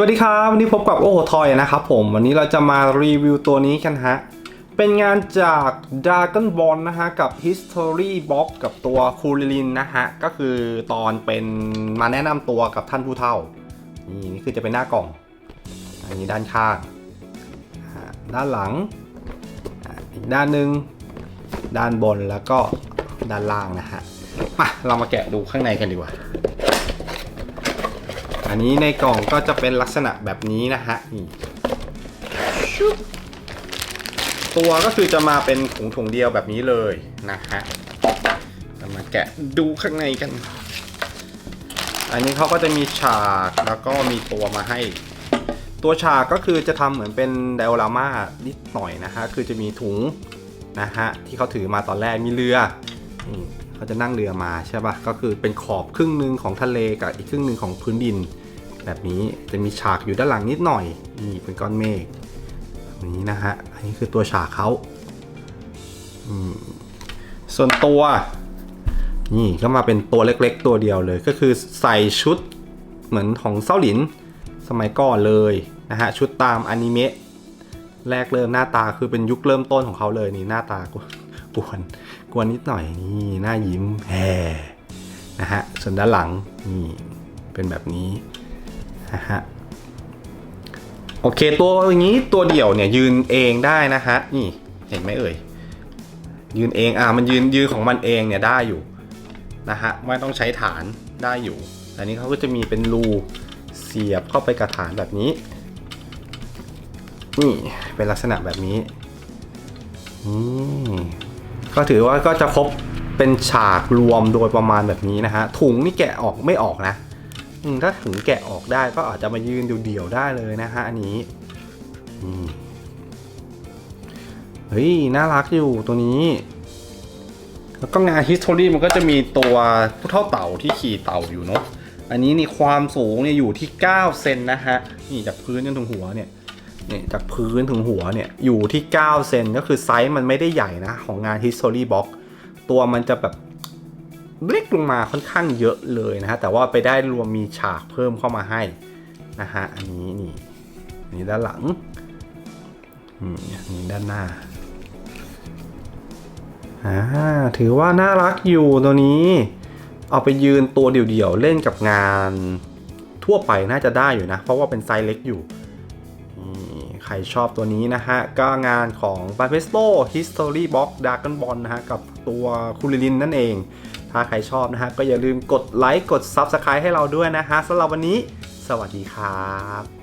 สวัสดีครับ วันนี้พบกับโอ้โหทอยนะครับผม วันนี้เราจะมารีวิวตัวนี้กันฮะ เป็นงานจาก Dragon Ball นะฮะ กับ History Box กับตัวคูริลินนะฮะ ก็คือตอนเป็นมาแนะนำตัวกับท่านผู้เฒ่า นี่นี่คือจะเป็นหน้ากล่อง อันนี้ด้านข้าง ด้านหลัง อีกด้านหนึ่งด้านบนแล้วก็ด้านล่างนะฮะ มาเรามาแกะดูข้างในกันดีกว่า อันนี้ในกล่องก็จะเป็นลักษณะแบบนี้นะฮะนี่ตัวก็คือจะมาเป็นถุงถุงเดียวแบบนี้เลยนะฮะเรามาแกะดูข้างในกัน อันนี้เขาก็จะมีฉากแล้วก็มีตัวมาให้ ตัวฉากก็คือจะทำเหมือนเป็นไดโอรามานิดหน่อยนะฮะ คือจะมีถุงนะฮะที่เขาถือมาตอนแรกมีเรือ เขาจะนั่งเรือมาใช่ปะก็คือเป็นขอบครึ่งหนึ่งของทะเลกับอีกครึ่งหนึ่งของพื้นดิน แบบนี้จะมีฉากอยู่ด้านหลังนิดหน่อยนี่เป็นก้อนเมฆแบบนี้นะฮะอันนี้คือตัวฉากเขาส่วนตัว นี่ก็มาเป็นตัวเล็กๆ ตัวเดียวเลย ก็คือใส่ชุดเหมือนของเซาหลินสมัยก่อนเลยนะฮะ ชุดตามอนิเมะแรกเริ่มหน้าตาคือเป็นยุคเริ่มต้นของเขาเลยนี่หน้าตา กวน กวนนิดหน่อยนี่หน้ายิ้มแฮนะฮะส่วนด้านหลังนี่เป็นแบบนี้นะฮะโอเคตัวอย่างนี้ตัวเดี่ยวเนี่ยยืนเองได้นะฮะนี่เห็นไหมเอ่ยยืนเองอะมันยืนยืนของมันเองเนี่ยได้อยู่นะฮะไม่ต้องใช้ฐานได้อยู่แต่นี้เขาก็จะมีเป็นรูเสียบเข้าไปกับฐานแบบนี้นี่เป็นลักษณะแบบนี้นี่ ก็ถือว่าก็จะครบเป็นฉากรวมโดยประมาณแบบนี้นะฮะ ถุงนี่แกะออกไม่ออกนะถ้าถุงแกะออกได้ก็อาจจะมายืนเดี่ยวๆได้เลยนะฮะอันนี้เฮ้ยน่ารักอยู่ตัวนี้แล้วก็งาน history มันก็จะมีตัวผู้เท่าเต่าที่ขี่เต่าอยู่เนาะอันนี้นี่ความสูงเนี่ยอยู่ที่ 9 เซนนะฮะ นี่จากพื้นจนถึงหัวเนี่ย นี่จากพื้นถึงหัวเนี่ย อยู่ที่ 9 เซนก็คือไซส์มันไม่ได้ใหญ่นะ ของงาน History Box ตัวมันจะแบบเล็กลงมาค่อนข้างเยอะเลยนะฮะ แต่ว่าไปได้รวมมีฉากเพิ่มเข้ามาให้นะฮะ อันนี้นี่อันนี้ด้านหลังอันนี้ด้านหน้าอ่าถือว่าน่ารักอยู่ตัวนี้ เอาไปยืนตัวเดี่ยวๆเล่นกับงานทั่วไปน่าจะได้อยู่นะ เพราะว่าเป็นไซส์เล็กอยู่ ใครชอบตัวนี้นะฮะ ก็งานของ b a เ e s t o History Box Dragon Ball นะฮะ กับตัวคูริลินนั่นเอง ถ้าใครชอบนะฮะ ก็อย่าลืมกดไลค์กด Subscribe ให้เราด้วยนะฮะสำหรับวันนี้ สวัสดีครับ